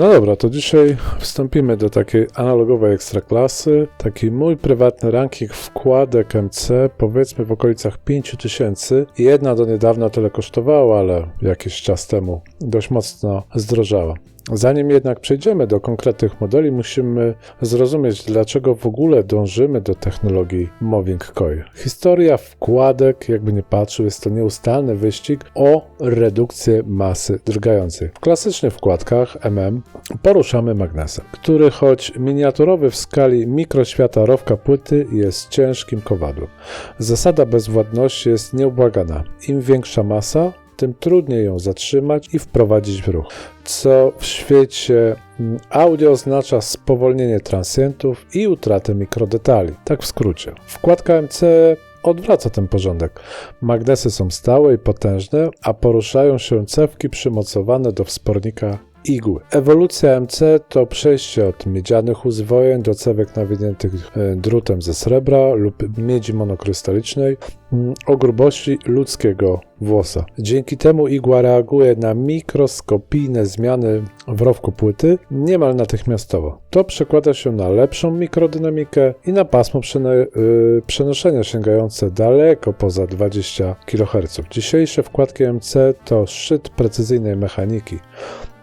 No dobra, to dzisiaj wstąpimy do takiej analogowej ekstraklasy. Taki mój prywatny ranking wkładek MC, powiedzmy w okolicach 5000. Jedna do niedawna tyle kosztowała, ale jakiś czas temu dość mocno zdrożała. Zanim jednak przejdziemy do konkretnych modeli, musimy zrozumieć, dlaczego w ogóle dążymy do technologii Moving Coil. Historia wkładek, jakby nie patrzył, jest to nieustanny wyścig o redukcję masy drgającej. W klasycznych wkładkach MM poruszamy magnesem, który choć miniaturowy w skali mikroświata rowka płyty jest ciężkim kowadłem. Zasada bezwładności jest nieubłagana. Im większa masa, tym trudniej ją zatrzymać i wprowadzić w ruch. Co w świecie mm, audio oznacza spowolnienie transientów i utratę mikrodetali. Tak w skrócie. Wkładka MC odwraca ten porządek. Magnesy są stałe i potężne, a poruszają się cewki przymocowane do wspornika igły. Ewolucja MC to przejście od miedzianych uzwojeń do cewek nawiniętych e, drutem ze srebra lub miedzi monokrystalicznej mm, o grubości ludzkiego włosa. Dzięki temu igła reaguje na mikroskopijne zmiany w rowku płyty niemal natychmiastowo. To przekłada się na lepszą mikrodynamikę i na pasmo yy, przenoszenia sięgające daleko poza 20 kHz. Dzisiejsze wkładki MC to szczyt precyzyjnej mechaniki.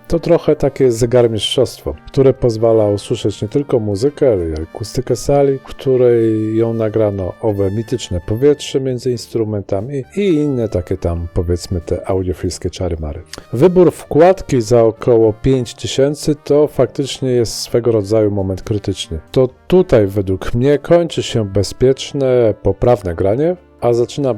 To trochę takie zegarmistrzostwo, które pozwala usłyszeć nie tylko muzykę, ale i akustykę sali, w której ją nagrano owe mityczne powietrze między instrumentami i inne takie tam, powiedzmy, te audiofilskie czary-mary. Wybór wkładki za około 5000 to faktycznie jest swego rodzaju moment krytyczny. To tutaj według mnie kończy się bezpieczne, poprawne granie, a zaczyna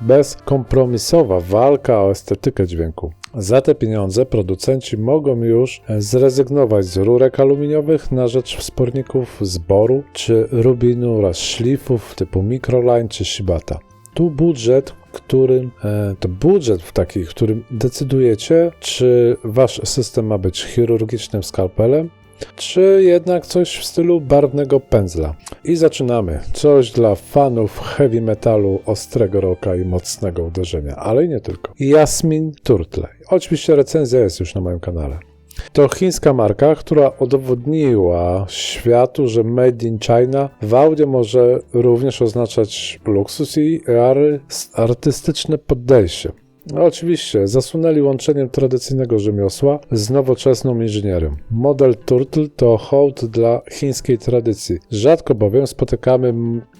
bezkompromisowa walka o estetykę dźwięku. Za te pieniądze producenci mogą już zrezygnować z rurek aluminiowych na rzecz wsporników z boru czy rubinu oraz szlifów typu Microline czy Shibata. Tu budżet, którym e, to budżet w taki, którym decydujecie, czy wasz system ma być chirurgicznym skalpelem, czy jednak coś w stylu barwnego pędzla. I zaczynamy. Coś dla fanów heavy metalu, ostrego rocka i mocnego uderzenia, ale i nie tylko. Jasmin Turtle. Oczywiście recenzja jest już na moim kanale. To chińska marka, która udowodniła światu, że Made in China w audio może również oznaczać luksus i artystyczne podejście. No, oczywiście, zasunęli łączeniem tradycyjnego rzemiosła z nowoczesną inżynierią. Model Turtle to hołd dla chińskiej tradycji. Rzadko bowiem spotykamy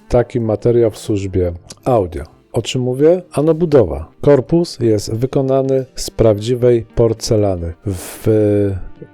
taki materiał w służbie audio. O czym mówię? Ano budowa. Korpus jest wykonany z prawdziwej porcelany. W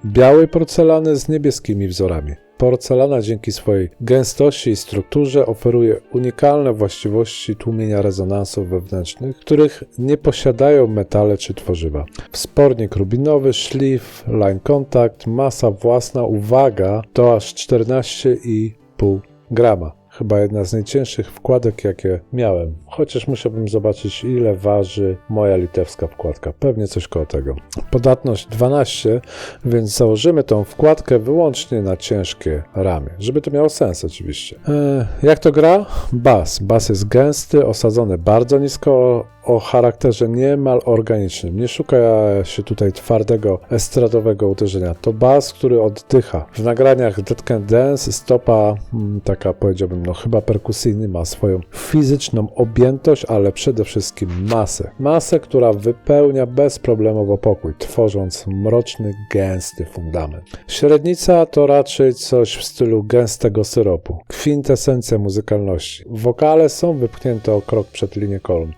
białej porcelany z niebieskimi wzorami. Porcelana dzięki swojej gęstości i strukturze oferuje unikalne właściwości tłumienia rezonansów wewnętrznych, których nie posiadają metale czy tworzywa. Wspornik rubinowy, szlif, line contact, masa własna, uwaga, to aż 14,5 grama chyba jedna z najcięższych wkładek, jakie miałem. Chociaż musiałbym zobaczyć, ile waży moja litewska wkładka. Pewnie coś koło tego. Podatność 12, więc założymy tą wkładkę wyłącznie na ciężkie ramię, żeby to miało sens oczywiście. E, jak to gra? Bas. Bas jest gęsty, osadzony bardzo nisko, o charakterze niemal organicznym. Nie szuka się tutaj twardego estradowego uderzenia. To bas, który oddycha. W nagraniach Dead Can Dance stopa hmm, taka powiedziałbym, no chyba perkusyjny ma swoją fizyczną objętość, ale przede wszystkim masę. Masę, która wypełnia bezproblemowo pokój, tworząc mroczny, gęsty fundament. Średnica to raczej coś w stylu gęstego syropu. Kwintesencja muzykalności. Wokale są wypchnięte o krok przed linię kolumn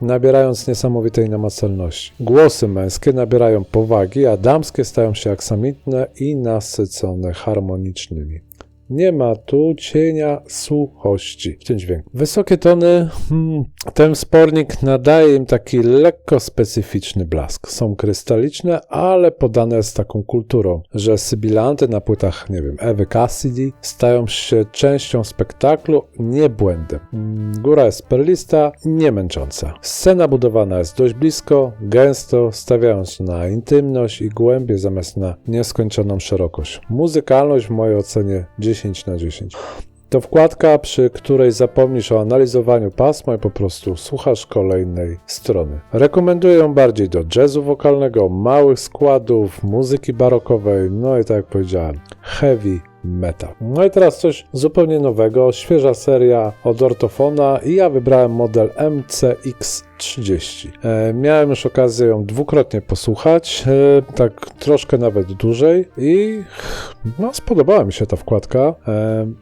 nabierając niesamowitej namacalności. Głosy męskie nabierają powagi, a damskie stają się aksamitne i nasycone harmonicznymi. Nie ma tu cienia suchości w tym dźwięku. Wysokie tony, hmm, ten spornik nadaje im taki lekko specyficzny blask. Są krystaliczne, ale podane z taką kulturą, że sybilanty na płytach, nie wiem, Ewy Cassidy stają się częścią spektaklu, nie błędem. Hmm, góra jest perlista, nie męcząca. Scena budowana jest dość blisko, gęsto, stawiając na intymność i głębię zamiast na nieskończoną szerokość. Muzykalność w mojej ocenie 10 10 na 10. To wkładka, przy której zapomnisz o analizowaniu pasma i po prostu słuchasz kolejnej strony. Rekomenduję ją bardziej do jazzu wokalnego, małych składów, muzyki barokowej, no i tak jak powiedziałem, heavy metal. No i teraz coś zupełnie nowego, świeża seria od Ortofona i ja wybrałem model MCX 30. E, miałem już okazję ją dwukrotnie posłuchać, e, tak troszkę nawet dłużej i no, spodobała mi się ta wkładka e,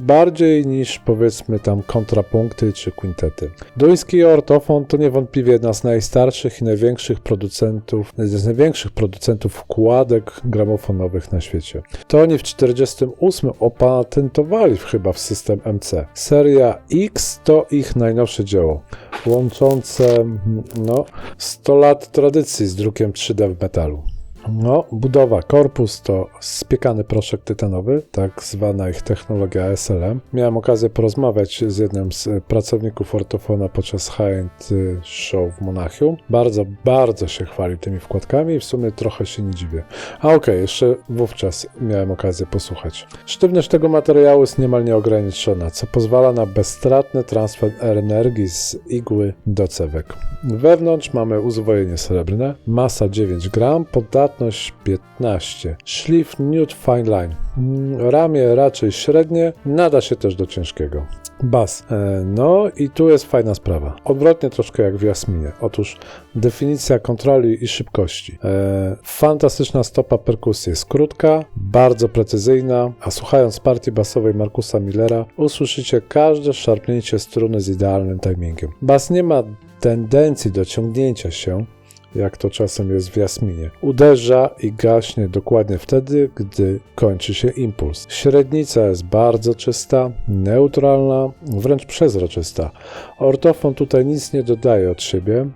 bardziej niż powiedzmy tam kontrapunkty czy kwintety. Duński Ortofon to niewątpliwie jedna z najstarszych i największych producentów, z największych producentów wkładek gramofonowych na świecie. To oni w 1948 opatentowali chyba w system MC. Seria X to ich najnowsze dzieło, łączące mm, no, 100 lat tradycji z drukiem 3D w metalu. No, budowa, korpus to spiekany proszek tytanowy, tak zwana ich technologia SLM. Miałem okazję porozmawiać z jednym z pracowników Ortofona podczas High-End Show w Monachium. Bardzo, bardzo się chwalił tymi wkładkami i w sumie trochę się nie dziwię. A okej, jeszcze wówczas miałem okazję posłuchać. Sztywność tego materiału jest niemal nieograniczona, co pozwala na bezstratny transfer energii z igły do cewek. Wewnątrz mamy uzwojenie srebrne, masa 9 gram, podatność 15. Szlif Nude Fine Line. Mm, Ramię raczej średnie, nada się też do ciężkiego. Bas. E, No i tu jest fajna sprawa. Odwrotnie troszkę jak w Jasminie. Otóż definicja kontroli i szybkości. E, Fantastyczna stopa perkusji jest krótka, bardzo precyzyjna, a słuchając partii basowej Markusa Millera usłyszycie każde szarpnięcie struny z idealnym timingiem. Bas nie ma tendencji do ciągnięcia się, jak to czasem jest w Jasminie. Uderza i gaśnie dokładnie wtedy, gdy kończy się impuls. Średnica jest bardzo czysta, neutralna, wręcz przezroczysta. Ortofon tutaj nic nie dodaje od siebie.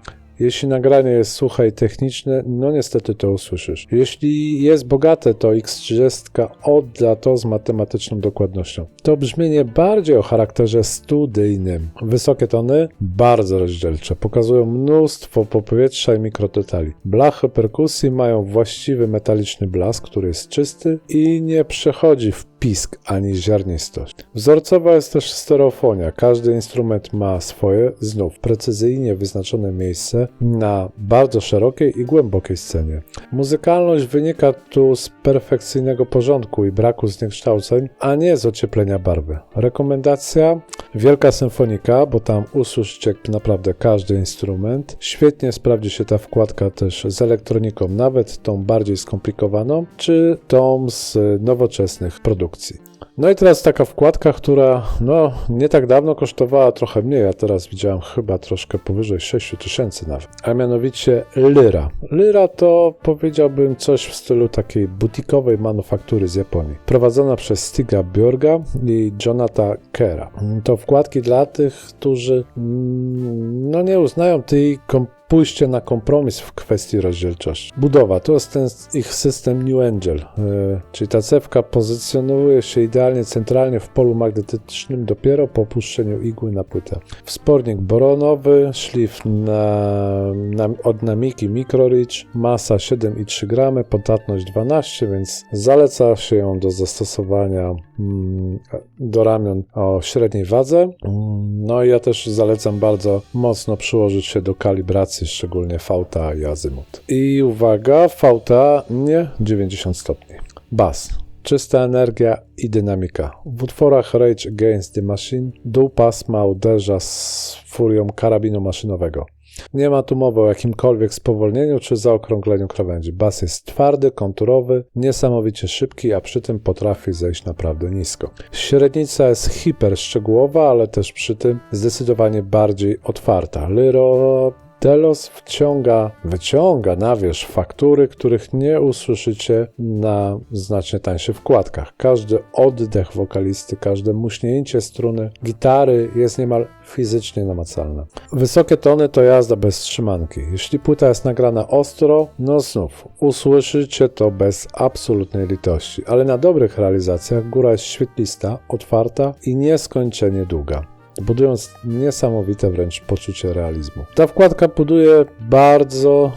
Jeśli nagranie jest suche i techniczne, no niestety to usłyszysz. Jeśli jest bogate, to X30 odda to z matematyczną dokładnością. To brzmienie bardziej o charakterze studyjnym. Wysokie tony, bardzo rozdzielcze, pokazują mnóstwo popowietrza i mikrodetali. Blachy perkusji mają właściwy metaliczny blask, który jest czysty i nie przechodzi w pisk ani ziarnistość. Wzorcowa jest też stereofonia. Każdy instrument ma swoje, znów precyzyjnie wyznaczone miejsce na bardzo szerokiej i głębokiej scenie. Muzykalność wynika tu z perfekcyjnego porządku i braku zniekształceń, a nie z ocieplenia barwy. Rekomendacja Wielka Symfonika, bo tam usłyszycie naprawdę każdy instrument. Świetnie sprawdzi się ta wkładka też z elektroniką, nawet tą bardziej skomplikowaną, czy tą z nowoczesnych produkcji. No i teraz taka wkładka, która no nie tak dawno kosztowała trochę mniej, a teraz widziałem chyba troszkę powyżej 6 tysięcy nawet, a mianowicie Lyra. Lyra to powiedziałbym coś w stylu takiej butikowej manufaktury z Japonii, prowadzona przez Stiga Bjorga i Jonata Kera. To wkładki dla tych, którzy mm, no nie uznają tej kom pójście na kompromis w kwestii rozdzielczości. Budowa to jest ten ich system New Angel, yy, czyli ta cewka pozycjonuje się idealnie centralnie w polu magnetycznym dopiero po opuszczeniu igły na płytę. Wspornik boronowy, szlif na, na, od Namiki Micro Reach, masa 7,3 gramy, podatność 12, więc zaleca się ją do zastosowania mm, do ramion o średniej wadze. Mm, No i ja też zalecam bardzo mocno przyłożyć się do kalibracji szczególnie VTA i azymut. I uwaga, VTA nie 90 stopni. Bas. Czysta energia i dynamika. W utworach Rage Against the Machine dół pasma uderza z furią karabinu maszynowego. Nie ma tu mowy o jakimkolwiek spowolnieniu czy zaokrągleniu krawędzi. Bas jest twardy, konturowy, niesamowicie szybki, a przy tym potrafi zejść naprawdę nisko. Średnica jest hiper szczegółowa, ale też przy tym zdecydowanie bardziej otwarta. Lyro Delos wciąga, wyciąga na wierzch faktury, których nie usłyszycie na znacznie tańszych wkładkach. Każdy oddech wokalisty, każde muśnięcie struny gitary jest niemal fizycznie namacalne. Wysokie tony to jazda bez trzymanki. Jeśli płyta jest nagrana ostro, no znów usłyszycie to bez absolutnej litości, ale na dobrych realizacjach góra jest świetlista, otwarta i nieskończenie długa budując niesamowite wręcz poczucie realizmu. Ta wkładka buduje bardzo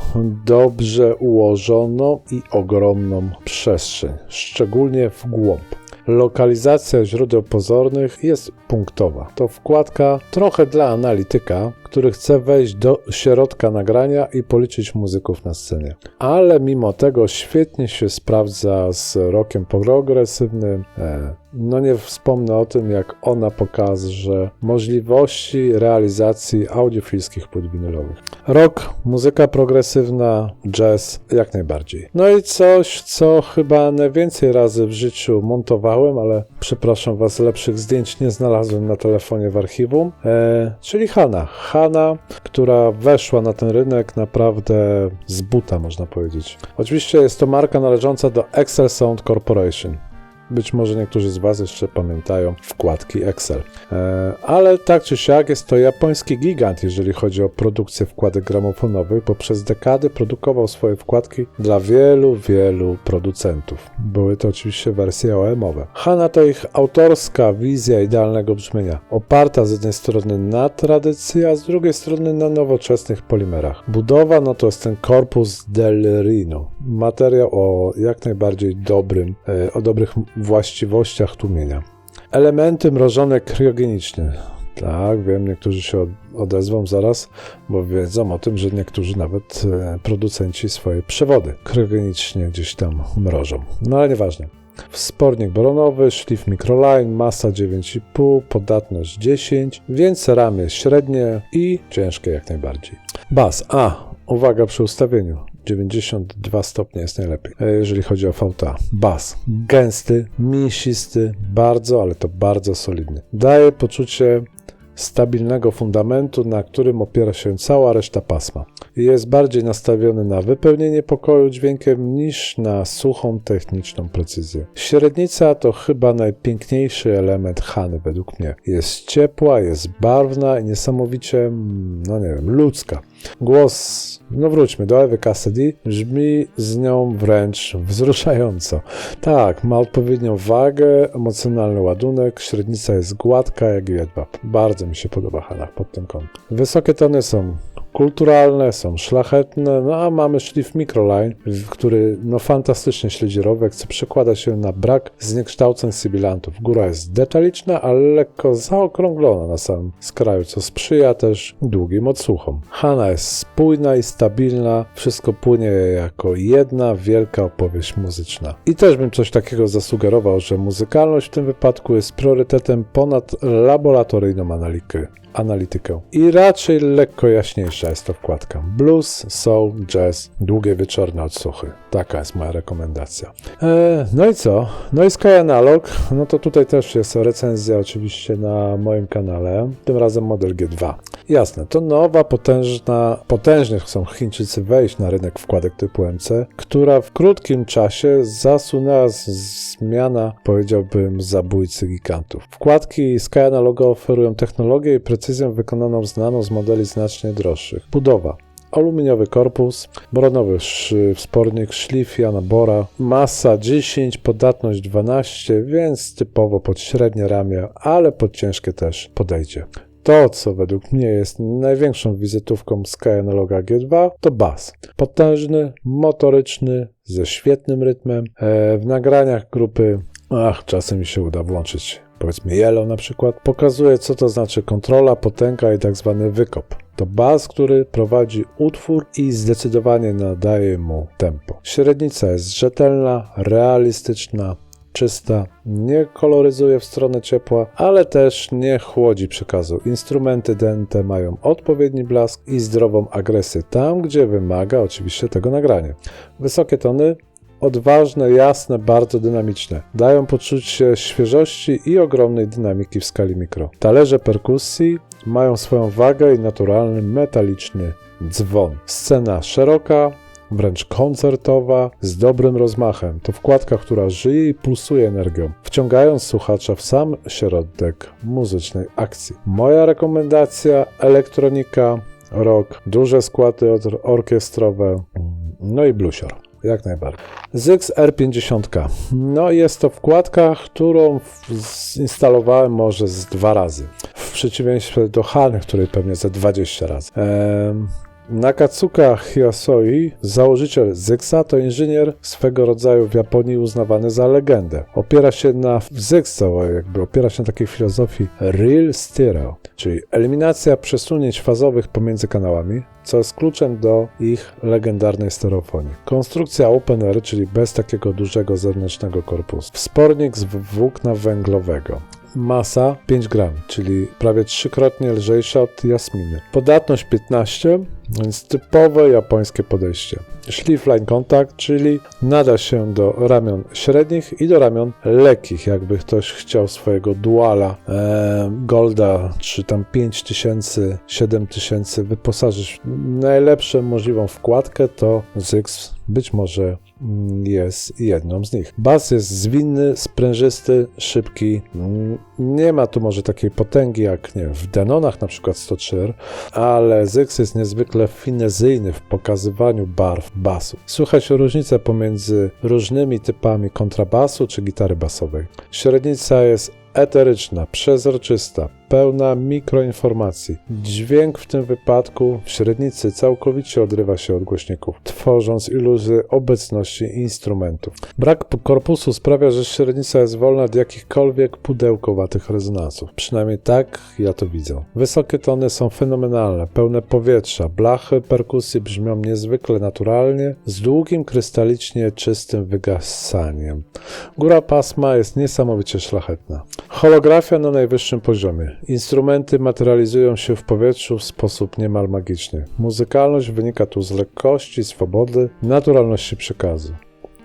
dobrze ułożoną i ogromną przestrzeń, szczególnie w głąb. lokalizacja źródeł pozornych jest punktowa. To wkładka trochę dla analityka, który chce wejść do środka nagrania i policzyć muzyków na scenie. Ale mimo tego świetnie się sprawdza z rokiem progresywnym. E, no nie wspomnę o tym, jak ona pokaże możliwości realizacji audiofilskich płyt winylowych. Rock, muzyka progresywna, jazz, jak najbardziej. No i coś, co chyba najwięcej razy w życiu montowałem, ale przepraszam Was, lepszych zdjęć nie znalazłem na telefonie w archiwum, e, czyli Hanna. Która weszła na ten rynek naprawdę z buta, można powiedzieć. Oczywiście jest to marka należąca do Excel Sound Corporation. Być może niektórzy z Was jeszcze pamiętają wkładki Excel. E, ale tak czy siak jest to japoński gigant, jeżeli chodzi o produkcję wkładek gramofonowych, bo przez dekady produkował swoje wkładki dla wielu, wielu producentów. Były to oczywiście wersje OEM-owe. Hana to ich autorska wizja idealnego brzmienia, oparta z jednej strony na tradycji, a z drugiej strony na nowoczesnych polimerach. Budowa no to jest ten korpus del Rino, materiał o jak najbardziej dobrym, e, o dobrych właściwościach tłumienia. Elementy mrożone kriogenicznie. Tak, wiem, niektórzy się odezwą zaraz, bo wiedzą o tym, że niektórzy nawet e, producenci swoje przewody kriogenicznie gdzieś tam mrożą. No ale nieważne. Wspornik boronowy, szlif microline, masa 9,5, podatność 10, więc ramię średnie i ciężkie jak najbardziej. Bas. A, uwaga przy ustawieniu. 92 stopnie jest najlepiej, e, jeżeli chodzi o VTA. Bas. Gęsty, mięsisty, bardzo, ale to bardzo solidny. Daje poczucie stabilnego fundamentu, na którym opiera się cała reszta pasma. Jest bardziej nastawiony na wypełnienie pokoju dźwiękiem niż na suchą techniczną precyzję. Średnica to chyba najpiękniejszy element Hany według mnie. Jest ciepła, jest barwna i niesamowicie, no nie wiem, ludzka. Głos, no wróćmy do Ewy Cassidy, brzmi z nią wręcz wzruszająco. Tak, ma odpowiednią wagę, emocjonalny ładunek, średnica jest gładka jak jedwab. Bardzo mi się podoba Hanna pod tym kątem. Wysokie tony są kulturalne, są szlachetne, no a mamy szlif Microline, który no fantastycznie śledzi rowek, co przekłada się na brak zniekształceń sybilantów. Góra jest detaliczna, ale lekko zaokrąglona na samym skraju, co sprzyja też długim odsłuchom. Hanna jest spójna i stabilna, wszystko płynie jako jedna wielka opowieść muzyczna. I też bym coś takiego zasugerował, że muzykalność w tym wypadku jest priorytetem ponad laboratoryjną analitykę analitykę. I raczej lekko jaśniejsza jest to wkładka. Blues, soul, jazz, długie wieczorne odsłuchy. Taka jest moja rekomendacja. E, no i co? No i Sky Analog, no to tutaj też jest recenzja oczywiście na moim kanale, tym razem model G2. Jasne, to nowa, potężna, potężnie chcą Chińczycy wejść na rynek wkładek typu MC, która w krótkim czasie zasunęła zmiana, powiedziałbym, zabójcy gigantów. Wkładki Sky Analog oferują technologię i precyzją wykonaną znaną z modeli znacznie droższych. Budowa aluminiowy korpus, boronowy wspornik, szlif Jana Bora, masa 10, podatność 12, więc typowo pod średnie ramię, ale pod ciężkie też podejdzie. To, co według mnie jest największą wizytówką Sky Analoga G2, to bas. Potężny, motoryczny, ze świetnym rytmem. E, w nagraniach grupy, ach, czasem mi się uda włączyć powiedzmy Yellow na przykład, pokazuje co to znaczy kontrola, potęga i tak zwany wykop. To bas, który prowadzi utwór i zdecydowanie nadaje mu tempo. Średnica jest rzetelna, realistyczna, czysta, nie koloryzuje w stronę ciepła, ale też nie chłodzi przekazu. Instrumenty dente mają odpowiedni blask i zdrową agresję tam, gdzie wymaga oczywiście tego nagranie. Wysokie tony odważne, jasne, bardzo dynamiczne. Dają poczucie świeżości i ogromnej dynamiki w skali mikro. Talerze perkusji mają swoją wagę i naturalny metaliczny dzwon. Scena szeroka, wręcz koncertowa, z dobrym rozmachem. To wkładka, która żyje i pulsuje energią, wciągając słuchacza w sam środek muzycznej akcji. Moja rekomendacja: elektronika, rock, duże składy orkiestrowe, no i bluesior. Jak najbardziej. Zyx R50. No jest to wkładka, którą zinstalowałem może z dwa razy. W przeciwieństwie do Hany, której pewnie ze 20 razy. Ehm, Nakatsuka Hyosoi, założyciel Zyxa, to inżynier swego rodzaju w Japonii uznawany za legendę. Opiera się na Zyx, jakby opiera się na takiej filozofii Real Stereo, czyli eliminacja przesunięć fazowych pomiędzy kanałami, co jest kluczem do ich legendarnej stereofonii. Konstrukcja open air, czyli bez takiego dużego zewnętrznego korpusu. Wspornik z włókna węglowego. Masa 5 gram, czyli prawie trzykrotnie lżejsza od jasminy. Podatność 15, więc typowe japońskie podejście. Szlif line contact, czyli nada się do ramion średnich i do ramion lekkich, jakby ktoś chciał swojego duala e, Golda, czy tam 5000, 7000 wyposażyć w najlepszą możliwą wkładkę, to Zyx być może jest jedną z nich. Bas jest zwinny, sprężysty, szybki. Mm, Nie ma tu może takiej potęgi jak nie w Denonach na przykład 103, ale Zyx jest niezwykle finezyjny w pokazywaniu barw basu. Słychać różnicę pomiędzy różnymi typami kontrabasu czy gitary basowej. Średnica jest eteryczna, przezroczysta, pełna mikroinformacji. Dźwięk w tym wypadku w średnicy całkowicie odrywa się od głośników, tworząc iluzję obecności instrumentów. Brak korpusu sprawia, że średnica jest wolna od jakichkolwiek pudełkowatych rezonansów. Przynajmniej tak ja to widzę. Wysokie tony są fenomenalne, pełne powietrza, blachy perkusji brzmią niezwykle naturalnie, z długim, krystalicznie czystym wygasaniem. Góra pasma jest niesamowicie szlachetna. Holografia na najwyższym poziomie. Instrumenty materializują się w powietrzu w sposób niemal magiczny. Muzykalność wynika tu z lekkości, swobody, naturalności przekazu.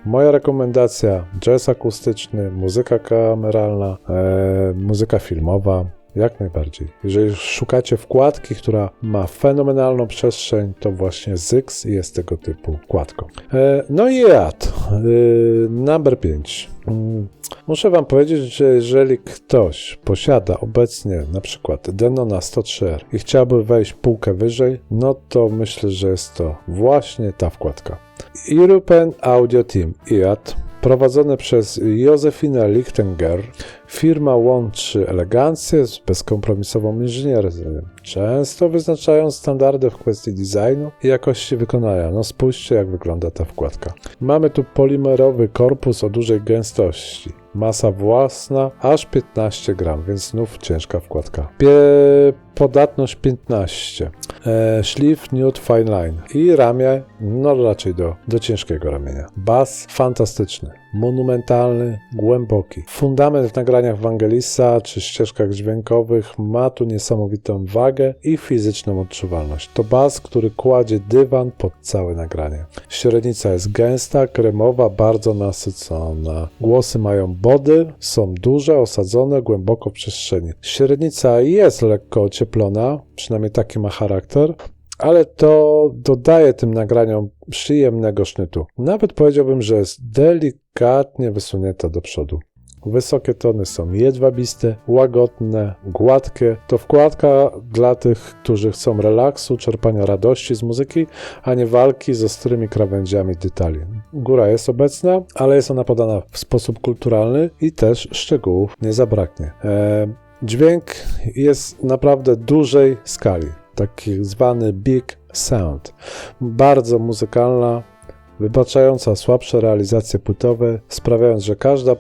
Moja rekomendacja: jazz akustyczny, muzyka kameralna, e, muzyka filmowa. Jak najbardziej. Jeżeli szukacie wkładki, która ma fenomenalną przestrzeń, to właśnie Zyx jest tego typu wkładką. E, no i jad. E, number 5. Mm, Muszę Wam powiedzieć, że jeżeli ktoś posiada obecnie na przykład Denona 103R i chciałby wejść półkę wyżej, no to myślę, że jest to właśnie ta wkładka. European Audio Team IAT prowadzone przez Józefinę Lichtenger, firma łączy elegancję z bezkompromisową inżynierem, często wyznaczając standardy w kwestii designu i jakości wykonania. No spójrzcie jak wygląda ta wkładka. Mamy tu polimerowy korpus o dużej gęstości. Masa własna aż 15 gram, więc znów ciężka wkładka. Pie- podatność 15. E, szlif Nude Fine Line i ramię, no raczej do, do ciężkiego ramienia. Bas fantastyczny, monumentalny, głęboki. Fundament w nagraniach Wangelisa czy ścieżkach dźwiękowych ma tu niesamowitą wagę i fizyczną odczuwalność. To bas, który kładzie dywan pod całe nagranie. Średnica jest gęsta, kremowa, bardzo nasycona. Głosy mają body, są duże, osadzone głęboko w przestrzeni. Średnica jest lekko ocieplona, przynajmniej taki ma charakter, ale to dodaje tym nagraniom przyjemnego sznytu. Nawet powiedziałbym, że jest delikatnie wysunięta do przodu. Wysokie tony są jedwabiste, łagodne, gładkie. To wkładka dla tych, którzy chcą relaksu, czerpania radości z muzyki, a nie walki z ostrymi krawędziami detali. Góra jest obecna, ale jest ona podana w sposób kulturalny i też szczegółów nie zabraknie. Eee, dźwięk jest naprawdę dużej skali, taki zwany big sound. Bardzo muzykalna, wybaczająca słabsze realizacje płytowe, sprawiając, że każda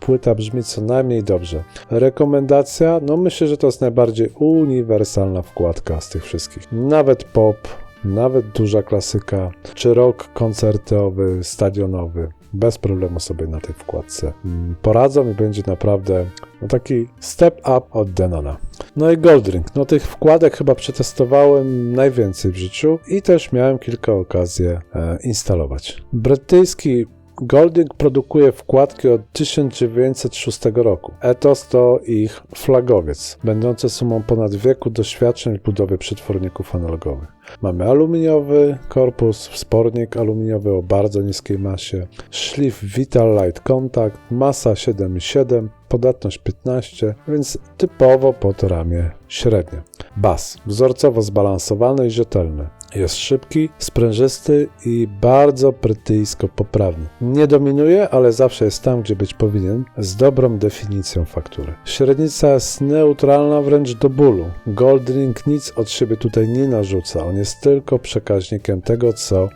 płyta brzmi co najmniej dobrze. Rekomendacja? No myślę, że to jest najbardziej uniwersalna wkładka z tych wszystkich. Nawet pop, nawet duża klasyka, czy rock koncertowy, stadionowy. Bez problemu sobie na tej wkładce mm, poradzą i będzie naprawdę no, taki step up od Denona. No i Goldring. No tych wkładek chyba przetestowałem najwięcej w życiu i też miałem kilka okazji e, instalować. Brytyjski Golding produkuje wkładki od 1906 roku. Etos to ich flagowiec, będący sumą ponad wieku doświadczeń w budowie przetworników analogowych. Mamy aluminiowy korpus, wspornik aluminiowy o bardzo niskiej masie, szlif Vital Light Contact, masa 7,7, podatność 15, więc typowo pod ramię średnie. Bas, wzorcowo zbalansowany i rzetelny. Jest szybki, sprężysty i bardzo brytyjsko poprawny. Nie dominuje, ale zawsze jest tam, gdzie być powinien, z dobrą definicją faktury. Średnica jest neutralna wręcz do bólu. Goldring nic od siebie tutaj nie narzuca, on jest tylko przekaźnikiem tego, co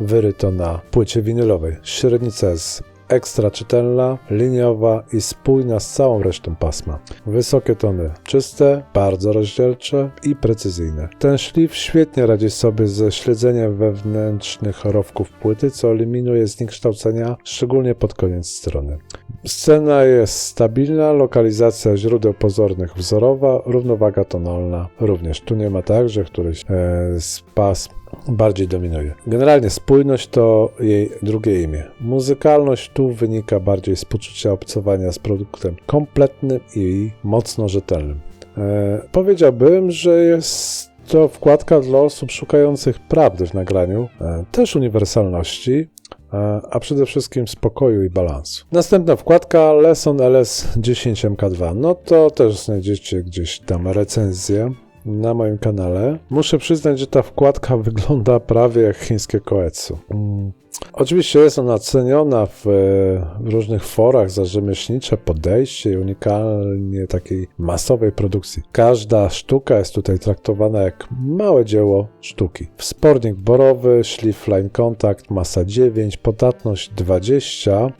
wyryto na płycie winylowej. Średnica jest ekstra czytelna, liniowa i spójna z całą resztą pasma. Wysokie tony czyste, bardzo rozdzielcze i precyzyjne. Ten szlif świetnie radzi sobie ze śledzeniem wewnętrznych rowków płyty, co eliminuje zniekształcenia, szczególnie pod koniec strony. Scena jest stabilna, lokalizacja źródeł pozornych wzorowa, równowaga tonalna również. Tu nie ma tak, że któryś e, z pasm bardziej dominuje. Generalnie spójność to jej drugie imię. Muzykalność tu wynika bardziej z poczucia obcowania z produktem kompletnym i mocno rzetelnym. E, powiedziałbym, że jest to wkładka dla osób szukających prawdy w nagraniu, e, też uniwersalności, e, a przede wszystkim spokoju i balansu. Następna wkładka Lesson LS10 MK2. No to też znajdziecie gdzieś tam recenzję na moim kanale. Muszę przyznać, że ta wkładka wygląda prawie jak chińskie koetsu. Oczywiście jest ona ceniona w, w, różnych forach za rzemieślnicze podejście i unikalnie takiej masowej produkcji. Każda sztuka jest tutaj traktowana jak małe dzieło sztuki. Wspornik borowy, szlif line contact, masa 9, podatność 20,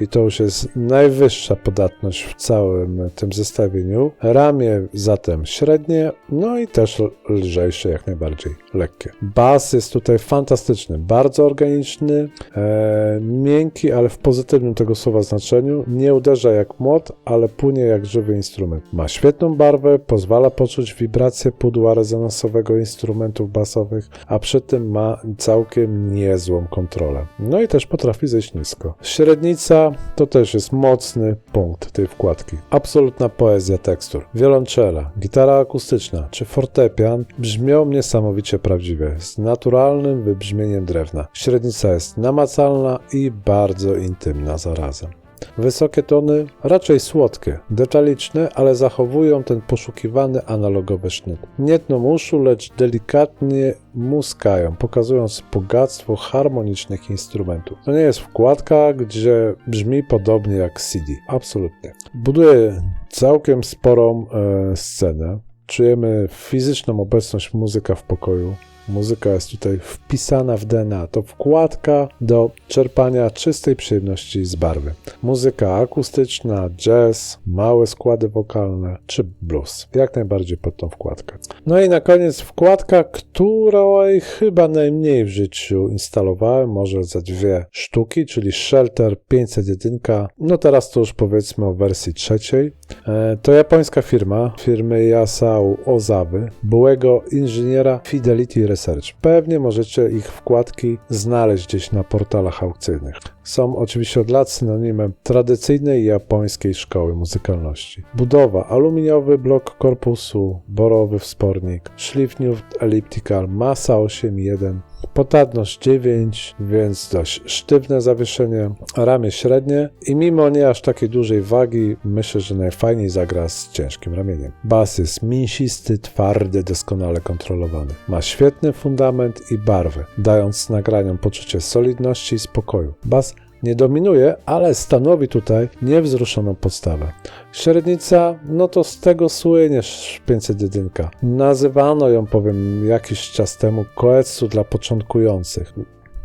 i to już jest najwyższa podatność w całym tym zestawieniu. Ramię zatem średnie, no i też lżejsze, jak najbardziej lekkie. Bas jest tutaj fantastyczny, bardzo organiczny, e, miękki, ale w pozytywnym tego słowa znaczeniu. Nie uderza jak młot, ale płynie jak żywy instrument. Ma świetną barwę, pozwala poczuć wibrację pudła rezonansowego instrumentów basowych, a przy tym ma całkiem niezłą kontrolę. No i też potrafi zejść nisko. Średnica to też jest mocny punkt tej wkładki. Absolutna poezja tekstur. Wiolonczela, gitara akustyczna czy fortepian brzmią niesamowicie prawdziwie, z naturalnym wybrzmieniem drewna. Średnica jest namacalna i bardzo intymna zarazem. Wysokie tony raczej słodkie, detaliczne, ale zachowują ten poszukiwany analogowy sznyt. Nie tną uszu, lecz delikatnie muskają, pokazując bogactwo harmonicznych instrumentów. To nie jest wkładka, gdzie brzmi podobnie jak CD. Absolutnie. Buduje całkiem sporą e, scenę. Czujemy fizyczną obecność muzyka w pokoju. Muzyka jest tutaj wpisana w DNA. To wkładka do czerpania czystej przyjemności z barwy. Muzyka akustyczna, jazz, małe składy wokalne czy blues. Jak najbardziej pod tą wkładkę. No i na koniec wkładka, której chyba najmniej w życiu instalowałem, może za dwie sztuki, czyli Shelter 501. No teraz to już powiedzmy o wersji trzeciej. E, to japońska firma, firmy Yasao Ozawy, byłego inżyniera Fidelity Research. Pewnie możecie ich wkładki znaleźć gdzieś na portalach aukcyjnych. Są oczywiście od lat synonimem tradycyjnej japońskiej szkoły muzykalności. Budowa: aluminiowy blok korpusu, borowy wspornik, szlifniów elliptical, masa 8,1, Podatność 9, więc dość sztywne zawieszenie, ramię średnie i mimo nie aż takiej dużej wagi, myślę, że najfajniej zagra z ciężkim ramieniem. Bas jest mięsisty, twardy, doskonale kontrolowany. Ma świetny fundament i barwę, dając nagraniom poczucie solidności i spokoju. Bas nie dominuje, ale stanowi tutaj niewzruszoną podstawę. Średnica, no to z tego słynie 501. Nazywano ją, powiem, jakiś czas temu koetsu dla początkujących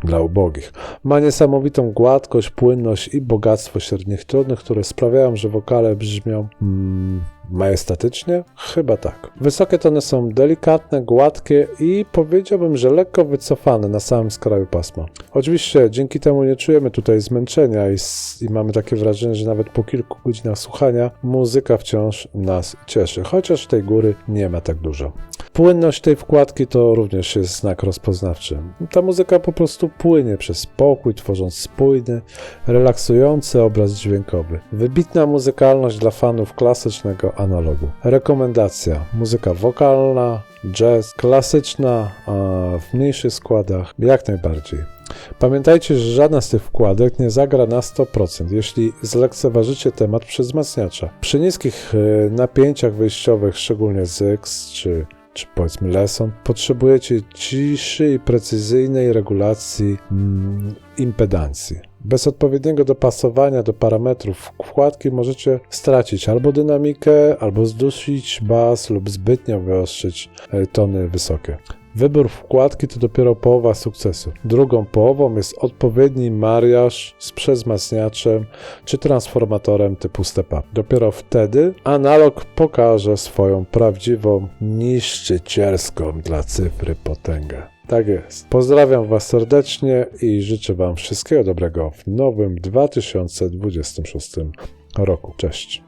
dla ubogich. Ma niesamowitą gładkość, płynność i bogactwo średnich trudnych, które sprawiają, że wokale brzmią mm, Majestatycznie? Chyba tak. Wysokie tony są delikatne, gładkie i powiedziałbym, że lekko wycofane na samym skraju pasma. Oczywiście dzięki temu nie czujemy tutaj zmęczenia i, i mamy takie wrażenie, że nawet po kilku godzinach słuchania muzyka wciąż nas cieszy, chociaż tej góry nie ma tak dużo. Płynność tej wkładki to również jest znak rozpoznawczy. Ta muzyka po prostu płynie przez pokój, tworząc spójny, relaksujący obraz dźwiękowy. Wybitna muzykalność dla fanów klasycznego analogu. Rekomendacja: muzyka wokalna, jazz, klasyczna, w mniejszych składach jak najbardziej. Pamiętajcie, że żadna z tych wkładek nie zagra na 100%, jeśli zlekceważycie temat przy wzmacniacza. Przy niskich e, napięciach wyjściowych, szczególnie z X czy czy powiedzmy Lesson, potrzebujecie ciszy i precyzyjnej regulacji mm, impedancji. Bez odpowiedniego dopasowania do parametrów wkładki możecie stracić albo dynamikę, albo zdusić bas lub zbytnio wyostrzyć e, tony wysokie. Wybór wkładki to dopiero połowa sukcesu. Drugą połową jest odpowiedni mariaż z przezmacniaczem czy transformatorem typu step-up. Dopiero wtedy analog pokaże swoją prawdziwą, niszczycielską dla cyfry potęgę. Tak jest. Pozdrawiam Was serdecznie i życzę Wam wszystkiego dobrego w nowym 2026 roku. Cześć.